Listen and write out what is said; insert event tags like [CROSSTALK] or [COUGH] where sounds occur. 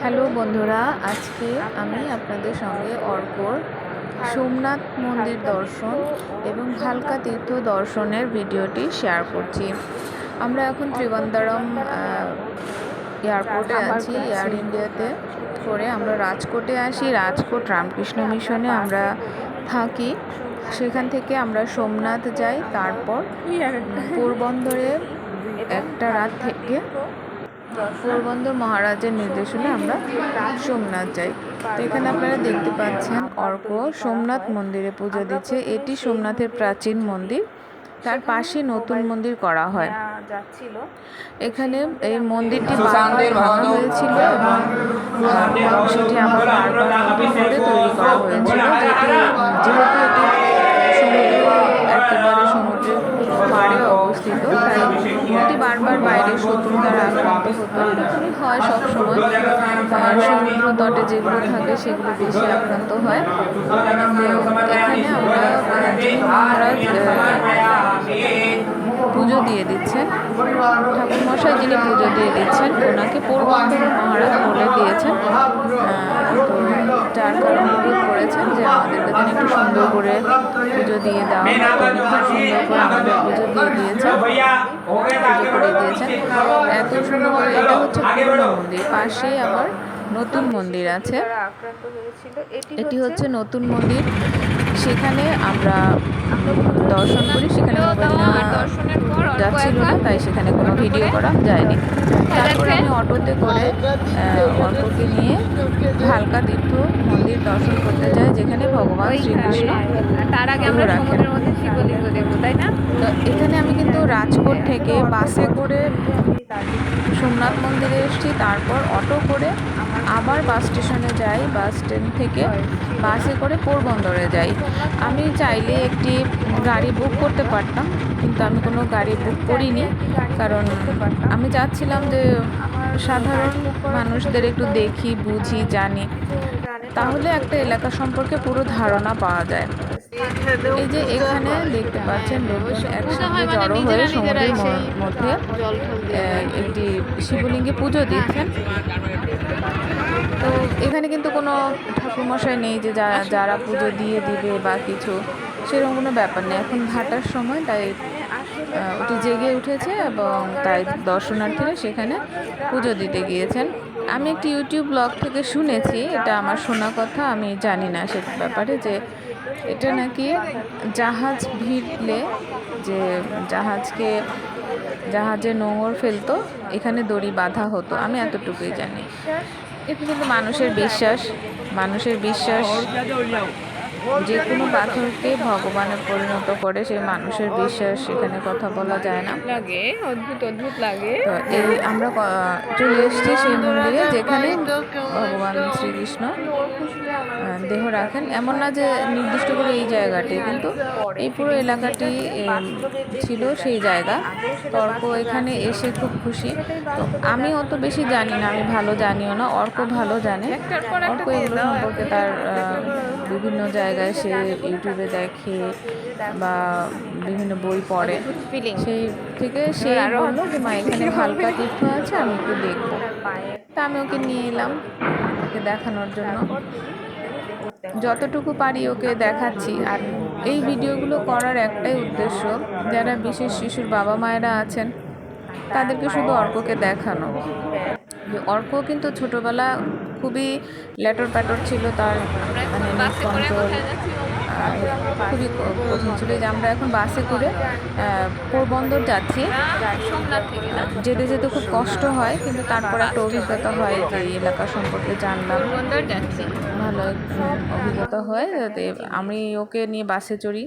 Hello বন্ধুরা আজকে আমি আপনাদের সঙ্গে অর্কর সোমনাথ মন্দির দর্শন এবং হালকা তীর্থ দর্শনের ভিডিওটি শেয়ার করছি। আমরা এখন ত্রিবন্দরম এয়ারপোর্টে আছি এয়ার ইন্ডিয়াতে করে আমরা রাজকোটে আসি। রাজকোট রামকৃষ্ণ মিশনে আমরা থাকি। সেখান থেকে আমরা সোমনাথ যাই তারপর পোরবন্দরে একটা রাত থেকে পোরবন্দর মহারাজের নির্দেশনে আমরা সোমনাথ যাই। তো এখানে আপনারা দেখতে পাচ্ছেন অর্ক সোমনাথ মন্দিরে পুজো দিচ্ছে। এটি সোমনাথের প্রাচীন মন্দির। তার পাশে নতুন মন্দির করা হয়। এখানে এই মন্দিরটি হয়েছিল এবং সেটি করে তৈরি করা হয়েছিল। যেটি যেহেতু এটি সমুদ্র একেবারে সমুদ্রের পাড়ে অবস্থিত তাই এটি বারবার বাইরে শত্রু দ্বারা আক্রান্ত হতো এরকমই হয় সবসময় আর সমুদ্র তটে যেগুলো থাকে সেগুলো বেশি আক্রান্ত হয় এখানে আমরা পুজো দিয়ে দিচ্ছেন ঠাকুর মশাই যিনি পুজো দিয়ে দিচ্ছেন ওনাকে পূর্বান্তর মহারাজ বলে দিয়েছেন তো যার কারণে করেছেন যে আমাদের যেন একটু সুন্দর করে পুজো দিয়ে দেওয়া হয়। খুব সুন্দর করে আমাদের পুজো দিয়ে দিয়েছেন। পুজো করে দিয়েছেন। এত সুন্দর করে এটা হচ্ছে পুরনো মন্দির পাশেই আবার নতুন মন্দির আছে। এটি হচ্ছে নতুন মন্দির। সেখানে আমরা দর্শন করি সেখানে মোবাইল নেওয়া দর্শনের পর অল্প যাচ্ছিল না তাই সেখানে কোনো ভিডিও করা? যায়নি। তারপরে আমি অটোতে করে অটোকে নিয়ে হালকা তীর্থ মন্দির দর্শন করতে যাই যেখানে ভগবান শ্রীকৃষ্ণ আর তার আগে আমরা। সমুদ্রের মধ্যে শিবলিঙ্গ দেখব তাই না? তো এখানে আমি কিন্তু রাজকোট থেকে বাসে করে সোমনাথ মন্দিরে এসেছি তারপর অটো করে আবার বাস স্টেশনে যাই বাস স্ট্যান্ড থেকে বাসে করে পোরবন্দরে যাই। আমি চাইলে একটি গাড়ি বুক করতে পারতাম কিন্তু আমি কোনো গাড়ি বুক করিনি কারণ আমি চাচ্ছিলাম যে সাধারণ মানুষদের একটু দেখি বুঝি জানি। তাহলে একটা এলাকা সম্পর্কে পুরো ধারণা পাওয়া যায়। এই যে এখানে দেখতে পাচ্ছেন একসঙ্গে জড়ো হয়ে সমুদ্রের মধ্যে একটি শিবলিঙ্গে পুজো দিচ্ছেন। তো এখানে কিন্তু কোনো ঠাকুরমশাই নেই যে যারা পুজো দিয়ে দিবে বা কিছু, সেরকম কোনো ব্যাপার নেই। এখন ভাটার সময় তাই ওটি জেগে উঠেছে এবং তাই দর্শনার্থীরা সেখানে পুজো দিতে গিয়েছেন। আমি একটি ইউটিউব ব্লগ থেকে শুনেছি, এটা আমার শোনা কথা, আমি জানি না সে ব্যাপারে যে এটা নাকি জাহাজ ভিড়লে যে জাহাজকে, জাহাজে নোঙর ফেলতো, এখানে দড়ি বাঁধা হতো, আমি এতটুকুই জানি। এটা কিন্তু মানুষের বিশ্বাস মানুষের বিশ্বাস। যে কোনো পাথরকে ভগবানে পরিণত করে সেই মানুষের বিশ্বাস সেখানে কথা বলা যায় না। লাগে অদ্ভুত অদ্ভুত লাগে। তো এই আমরা চলে এসেছি সেই মন্দিরে যেখানে ভগবান শ্রীকৃষ্ণ দেহ রাখেন। এমন না যে নির্দিষ্ট করে এই জায়গাটি কিন্তু এই পুরো এলাকাটি ছিল সেই জায়গা। তর্ক এখানে এসে খুব খুশি। তো আমি অত বেশি জানি না আমি ভালো জানিও না অর্ক ভালো জানে। অর্ক এগুলো সম্পর্কে তার বিভিন্ন বিভিন্ন জায়গায় সে ইউটিউবে দেখে বা বিভিন্ন বই পড়ে। সেই থেকে সে আরও হলো যে মা এখানে [LAUGHS] হালকা তীর্থ আছে আমি একটু দেখব। তা আমি ওকে নিয়ে এলাম ওকে দেখানোর জন্য। যতটুকু পারি ওকে দেখাচ্ছি। আর এই ভিডিওগুলো করার একটাই উদ্দেশ্য যারা বিশেষ শিশুর বাবা মায়েরা আছেন তাদেরকে শুধু অর্ককে দেখানো। যে অর্ক কিন্তু ছোটবেলা খুবই ল্যাটর প্যাটর ছিল তার মানে কন্ট্রোল খুবই কঠিন ছিল যে আমরা এখন বাসে করে পোরবন্দর যাচ্ছি। যেতে যেতে খুব কষ্ট হয় কিন্তু তারপর একটা অভিজ্ঞতা হয় যে এই এলাকা সম্পর্কে জানলাম। ভালো অভিজ্ঞতা হয় আমি ওকে নিয়ে বাসে চড়ি।